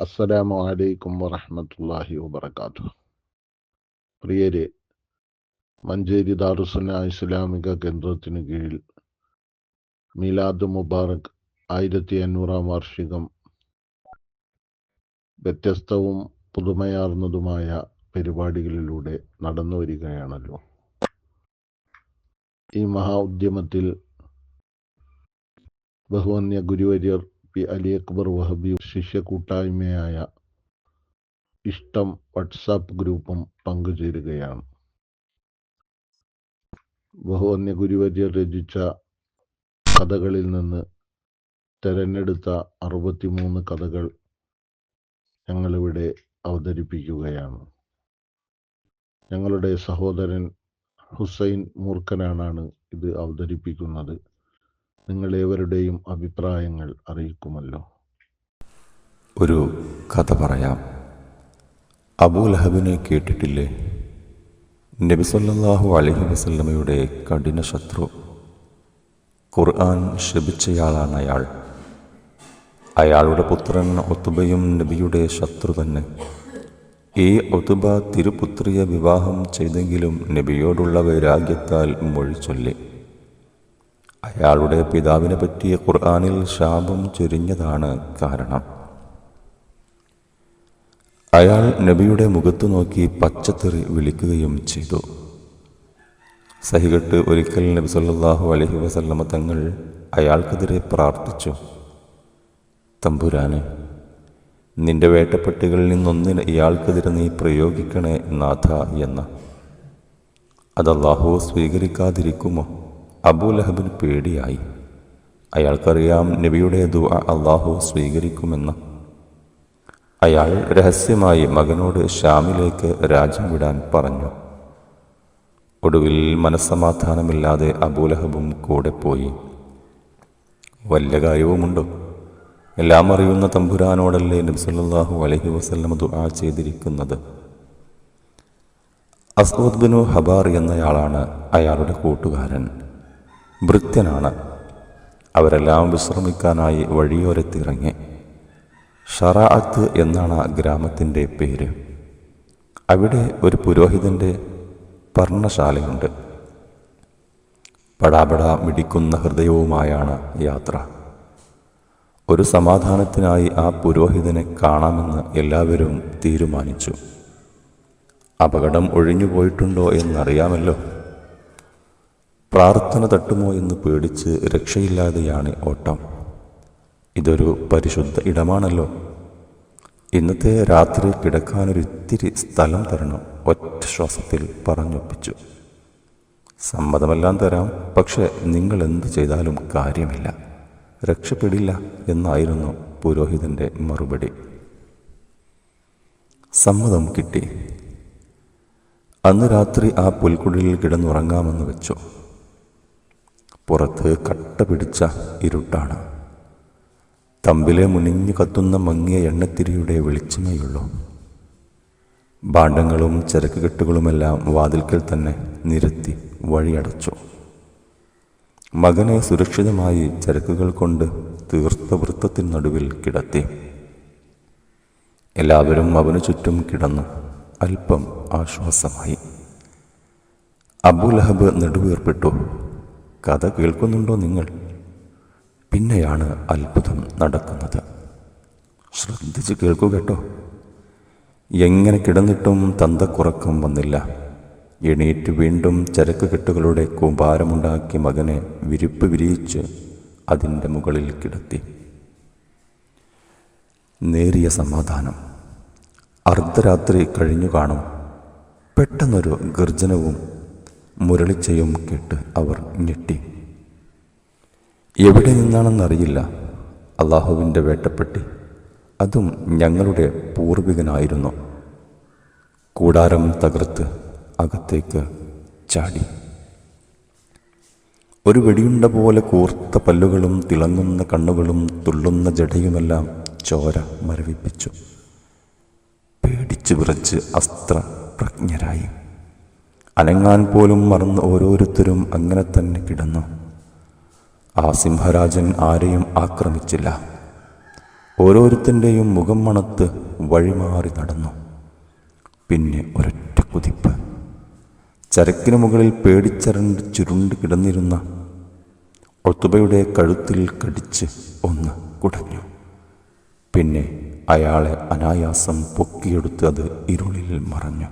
അസ്സലാമു അലൈക്കും വറഹമത്തല്ലാഹി വബർക്കാത്തു പ്രിയരെ മഞ്ചേരി ദാറുസന ഇസ്ലാമിക കേന്ദ്രത്തിന് കീഴിൽ മീലാദ് മുബാറക് ആയിരത്തി അഞ്ഞൂറാം വാർഷികം വ്യത്യസ്തവും പുതുമയാർന്നതുമായ പരിപാടികളിലൂടെ നടന്നു വരികയാണല്ലോ. ഈ മഹാ ഉദ്യമത്തിൽ ബഹുവന്യ ഗുരുവര്യർ പി അലി അക്ബർ വഹബി ശിഷ്യ കൂട്ടായ്മയായ ഇഷ്ടം വാട്സാപ്പ് ഗ്രൂപ്പും പങ്കുചേരുകയാണ്. ബഹുവന്യ ഗുരുവര്യർ രചിച്ച കഥകളിൽ നിന്ന് തെരഞ്ഞെടുത്ത അറുപത്തിമൂന്ന് കഥകൾ ഞങ്ങളിവിടെ അവതരിപ്പിക്കുകയാണ്. ഞങ്ങളുടെ സഹോദരൻ ഹുസൈൻ മൂർഖനാണ് ഇത് അവതരിപ്പിക്കുന്നത്. നിങ്ങളേവരുടെയും അഭിപ്രായങ്ങൾ അറിയിക്കുമല്ലോ. ഒരു കഥ പറയാം. അബൂലഹബിനെ കേട്ടിട്ടില്ലേ? നബിസല്ലാഹു അലഹി വസല്ലമയുടെ കഠിന ശത്രു. ഖുർആൻ ശപിച്ചയാളാണ് അയാൾ. അയാളുടെ പുത്രൻ ഒത്തുബയും നബിയുടെ ശത്രു തന്നെ. ഈ ഒത്തുബ തിരുപുത്രിയെ വിവാഹം ചെയ്തെങ്കിലും നബിയോടുള്ള വൈരാഗ്യത്താൽ മൊഴിച്ചൊല്ലി അയാളുടെ പിതാവിനെ പറ്റിയ ഖുർആാനിൽ ശാപം ചൊരിഞ്ഞതാണ് കാരണം. അയാൾ നബിയുടെ മുഖത്തു നോക്കി പച്ചത്തെറി വിളിക്കുകയും ചെയ്തു. സഹികെട്ട് ഒരിക്കൽ നബി സല്ലാഹു അലഹി വസല്ലമ തങ്ങൾ അയാൾക്കെതിരെ പ്രാർത്ഥിച്ചു. തമ്പുരാനെ നിന്റെ വേട്ടപ്പെട്ടികളിൽ നിന്നൊന്നിന് ഇയാൾക്കെതിരെ നീ പ്രയോഗിക്കണേ നാഥ എന്ന. അതല്ലാഹു സ്വീകരിക്കാതിരിക്കുമോ? അബൂലഹബിന് പേടിയായി. അയാൾക്കറിയാം നബിയുടെ ദുആ അള്ളാഹു സ്വീകരിക്കുമെന്ന്. അയാൾ രഹസ്യമായി മകനോട് ഷാമിലേക്ക് രാജ്യം വിടാൻ പറഞ്ഞു. ഒടുവിൽ മനസ്സമാധാനമില്ലാതെ അബൂലഹബും കൂടെ പോയി. വല്ല കാര്യവുമുണ്ടോ? എല്ലാം അറിയുന്ന തമ്പുരാനോടല്ലേ നബ്സല്ലാഹു അലഹി വസല്ലമ ദുആ ചെയ്തിരിക്കുന്നത്? അസ്വദ് ബിനു ഹബാർ എന്നയാളാണ് അയാളുടെ കൂട്ടുകാരൻ. ഭൃത്യനാണ്. അവരെല്ലാം വിശ്രമിക്കാനായി വഴിയോരത്തിറങ്ങി. ഷറാഅത്ത് എന്നാണ് ആ ഗ്രാമത്തിന്റെ പേര്. അവിടെ ഒരു പുരോഹിതന്റെ പർണശാലയുണ്ട്. പടാപട മിടിക്കുന്ന ഹൃദയവുമായാണ് യാത്ര. ഒരു സമാധാനത്തിനായി ആ പുരോഹിതനെ കാണാമെന്ന് എല്ലാവരും തീരുമാനിച്ചു. അപകടം ഒഴിഞ്ഞുപോയിട്ടുണ്ടോ എന്നറിയാമല്ലോ. പ്രാർത്ഥന തട്ടുമോ എന്ന് പേടിച്ച് രക്ഷയില്ലാതെയാണ് ഓട്ടം. ഇതൊരു പരിശുദ്ധ ഇടമാണല്ലോ. ഇന്നത്തെ രാത്രി കിടക്കാനൊരു ഇത്തിരി സ്ഥലം തരണം ഒറ്റ ശ്വാസത്തിൽ പറഞ്ഞൊപ്പിച്ചു. സമ്മതമെല്ലാം തരാം പക്ഷെ നിങ്ങൾ എന്തു ചെയ്താലും കാര്യമില്ല. രക്ഷപ്പെടില്ല എന്നായിരുന്നു പുരോഹിതന്റെ മറുപടി. സമ്മതം കിട്ടി. അന്ന് രാത്രി ആ പുൽക്കുടലിൽ കിടന്നുറങ്ങാമെന്ന് വെച്ചു. പുറത്ത് കട്ട പിടിച്ച ഇരുട്ടാണ്. തമ്പിലെ മുനിഞ്ഞു കത്തുന്ന മങ്ങിയ എണ്ണത്തിരിയുടെ വെളിച്ചമേയുള്ളൂ. ഭാണ്ഡങ്ങളും ചരക്കുകെട്ടുകളുമെല്ലാം വാതിൽക്കൽ തന്നെ നിരത്തി വഴിയടച്ചു. മകനെ സുരക്ഷിതമായി ചരക്കുകൾ കൊണ്ട് തീർത്ത വൃത്തത്തിന് നടുവിൽ കിടത്തി. എല്ലാവരും അവനു ചുറ്റും കിടന്നു. അല്പം ആശ്വാസമായി. അബുലഹബ് നെടുവീർപ്പെട്ടു. കഥ കേൾക്കുന്നുണ്ടോ നിങ്ങൾ? പിന്നെയാണ് അത്ഭുതം നടക്കുന്നത്. ശ്രദ്ധിച്ച് കേൾക്കൂ കേട്ടോ. എങ്ങനെ കിടന്നിട്ടും തന്തക്കുറക്കം വന്നില്ല. എണീറ്റ് വീണ്ടും ചരക്ക് കെട്ടുകളുടെ കൂമ്പാരമുണ്ടാക്കി മകനെ വിരിപ്പ് വിരിയിച്ച് അതിന്റെ മുകളിൽ കിടത്തി. നേരിയ സമാധാനം. അർദ്ധരാത്രി കഴിഞ്ഞു കാണും. പെട്ടെന്നൊരു ഗർജനവും മുരളിച്ചയും കേട്ട് അവർ ഞെട്ടി. എവിടെ നിന്നാണെന്നറിയില്ല അള്ളാഹുവിന്റെ വേട്ടപ്പെട്ടി. അതും ഞങ്ങളുടെ പൂർവികനായിരുന്നു. കൂടാരം തകർത്ത് അകത്തേക്ക് ചാടി. ഒരു വെടിയുണ്ട പോലെ കൂർത്ത പല്ലുകളും തിളങ്ങുന്ന കണ്ണുകളും തുള്ളുന്ന ജടയുമെല്ലാം ചോര മരവിപ്പിച്ചു. പേടിച്ചു വിറച്ച് അസ്ത്ര പ്രജ്ഞരായി അനങ്ങാൻ പോലും മറന്ന് ഓരോരുത്തരും അങ്ങനെ തന്നെ കിടന്നു. ആ സിംഹരാജൻ ആരെയും ആക്രമിച്ചില്ല. ഓരോരുത്തന്റെയും മുഖം മണത്ത് വഴിമാറി നടന്നു. പിന്നെ ഒരൊറ്റ കുതിപ്പ്. ചരക്കിനു മുകളിൽ പേടിച്ചരണ്ട് ചുരുണ്ട് കിടന്നിരുന്ന ഒത്തുബയുടെ കഴുത്തിൽ കടിച്ച് ഒന്ന് കുടഞ്ഞു. പിന്നെ അയാളെ അനായാസം പൊക്കിയെടുത്ത് അത് ഇരുളിൽ മറഞ്ഞു.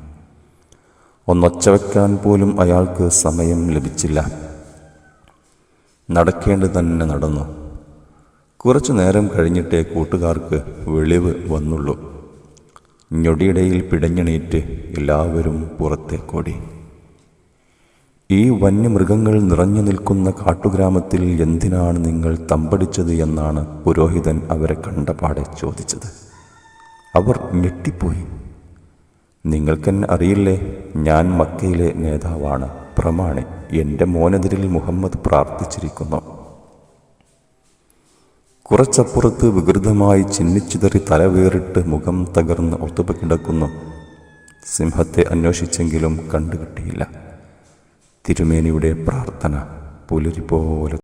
ഒന്നൊച്ച വയ്ക്കാൻ പോലും അയാൾക്ക് സമയം ലഭിച്ചില്ല. നടക്കേണ്ടത് തന്നെ നടന്നു. കുറച്ചു നേരം കഴിഞ്ഞിട്ടേ കൂട്ടുകാർക്ക് വെളിവ് വന്നുള്ളൂ. ഞൊടിയിടയിൽ പിടഞ്ഞണീറ്റ് എല്ലാവരും പുറത്തേക്കോടി ഈ വന്യമൃഗങ്ങൾ നിറഞ്ഞു നിൽക്കുന്ന കാട്ടുഗ്രാമത്തിൽ എന്തിനാണ് നിങ്ങൾ തമ്പടിച്ചത് എന്നാണ് പുരോഹിതൻ അവരെ കണ്ടപാടെ ചോദിച്ചത്. അവർ ഞെട്ടിപ്പോയി. നിങ്ങൾക്കെന്നെ അറിയില്ലേ ഞാൻ മക്കയിലെ നേതാവാണ് പ്രമാണി. എന്റെ മോനെതിരിൽ മുഹമ്മദ് പ്രാർത്ഥിച്ചിരിക്കുന്നു. കുറച്ചപ്പുറത്ത് വികൃതമായി ചിന്നിച്ചിതറി തല വേറിട്ട് മുഖം തകർന്ന് ഒത്തുപ കിടക്കുന്നു. സിംഹത്തെ അന്വേഷിച്ചെങ്കിലും കണ്ടുകിട്ടിയില്ല. തിരുമേനിയുടെ പ്രാർത്ഥന പുലരി പോലെ